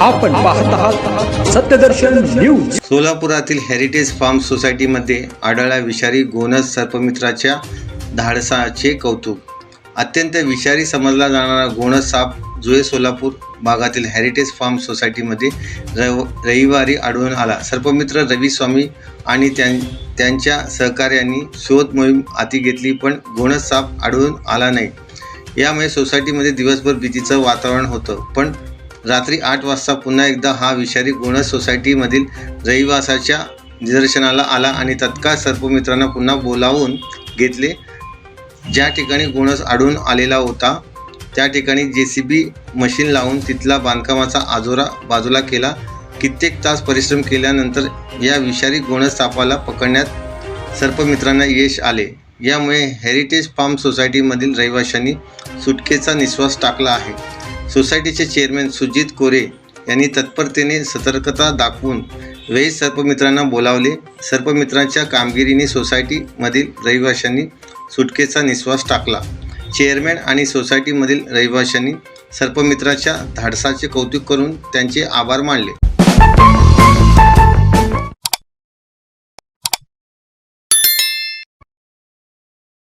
आपण पाहत आहात सत्यदर्शन न्यूज. सोलापुरातील हेरिटेज फार्म सोसायटीमध्ये आढळला विषारी गोनस सर्पमित्राच्या धाडसाचे कौतुक. अत्यंत विषारी समजला जाणारा गोनस साप जुळे सोलापूर भागातील हेरिटेज फार्म सोसायटीमध्ये रव रविवारी आढळून आला. सर्पमित्र रवी स्वामी आणि त्यां त्यांच्या सहकार्यांनी शोध मोहीम हाती घेतली पण गोणस साप आढळून आला नाही. यामुळे सोसायटीमध्ये दिवसभर भीतीचं वातावरण होतं. पण रात्री आठ वाजता पुन्हा एकदा हा विषारी गुणस सोसायटीमधील रहिवासाच्या निदर्शनाला आला आणि तत्काळ सर्पमित्रांना पुन्हा बोलावून घेतले. ज्या ठिकाणी गुणस आढळून आलेला होता त्या ठिकाणी जे सी बी मशीन लावून तिथला बांधकामाचा आजोरा बाजूला केला. कित्येक तास परिश्रम केल्यानंतर या विषारी गुणस सापाला पकडण्यात सर्पमित्रांना यश आले. यामुळे हेरिटेज फार्म सोसायटीमधील रहिवाशांनी सुटकेचा निश्वास टाकला आहे. सोसायटीचे चेअरमॅन सुजित कोरे यांनी तत्परतेने सतर्कता दाखवून वेळी सर्पमित्रांना बोलावले. सर्पमित्रांच्या कामगिरीने सोसायटीमधील रहिवाशांनी सुटकेचा निश्वास टाकला. चेअरमॅन आणि सोसायटीमधील रहिवाशांनी सर्पमित्राच्या धाडसाचे कौतुक करून त्यांचे आभार मानले.